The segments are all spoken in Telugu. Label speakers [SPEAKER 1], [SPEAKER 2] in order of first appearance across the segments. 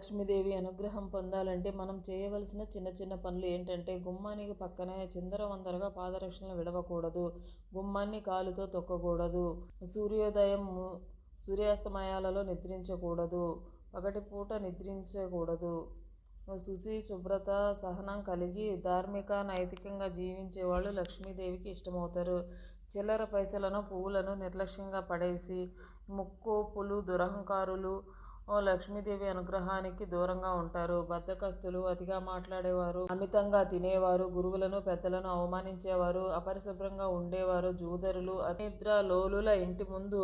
[SPEAKER 1] లక్ష్మీదేవి అనుగ్రహం పొందాలంటే మనం చేయవలసిన చిన్న చిన్న పనులు ఏంటంటే గుమ్మానికి పక్కనే చిందరవందరగా పాదరక్షణలు విడవకూడదు. గుమ్మాన్ని కాలుతో తొక్కకూడదు. సూర్యోదయం సూర్యాస్తమయాలలో నిద్రించకూడదు. పగటిపూట నిద్రించకూడదు. శుచి శుభ్రత సహనం కలిగి ధార్మిక నైతికంగా జీవించే వాళ్ళు లక్ష్మీదేవికి ఇష్టమవుతారు. చిల్లర పైసలను పువ్వులను నిర్లక్ష్యంగా పడేసి ముక్కోపులు దురహంకారులు ఓ లక్ష్మీదేవి అనుగ్రహానికి దూరంగా ఉంటారు. బద్దకస్తులు అతిగా మాట్లాడేవారు. అమితంగా తినేవారు. గురువులను పెద్దలను అవమానించేవారు. అపరిశుభ్రంగా ఉండేవారు. జూదరులు అనిద్ర లోలుల ఇంటి ముందు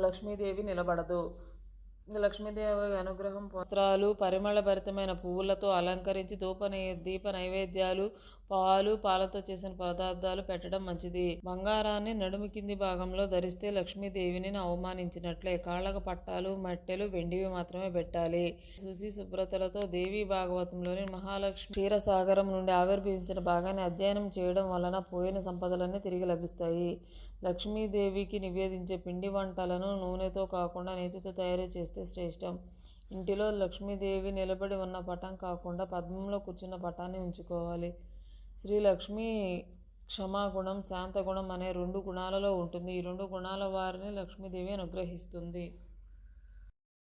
[SPEAKER 1] లక్ష్మీదేవి నిలబడదు. లక్ష్మీదేవి అనుగ్రహం వస్త్రాలు పరిమళభరితమైన పువ్వులతో అలంకరించి ధూప దీప నైవేద్యాలు పాలు పాలతో చేసిన పదార్థాలు పెట్టడం మంచిది. బంగారాన్ని నడుము కింది భాగంలో ధరిస్తే లక్ష్మీదేవిని అవమానించినట్లే. కాళ్ళకు పట్టాలు మట్టెలు వెండివి మాత్రమే పెట్టాలి. శుచి శుభ్రతలతో దేవి భాగవతంలోని మహాలక్ష్మి క్షీరసాగరం నుండి ఆవిర్భవించిన భాగాన్ని అధ్యయనం చేయడం వలన పోయిన సంపదలన్నీ తిరిగి లభిస్తాయి. లక్ష్మీదేవికి నివేదించే పిండి వంటలను నూనెతో కాకుండా నేతితో తయారు చేస్తే శ్రేష్టం. ఇంటిలో లక్ష్మీదేవి నిలబడి ఉన్న పటం కాకుండా పద్మంలో కూర్చున్న పటాన్ని ఉంచుకోవాలి. శ్రీ లక్ష్మి క్షమాగుణం శాంతగుణం అనే రెండు గుణాలలో ఉంటుంది. ఈ రెండు గుణాల వారిని లక్ష్మీదేవి అనుగ్రహిస్తుంది.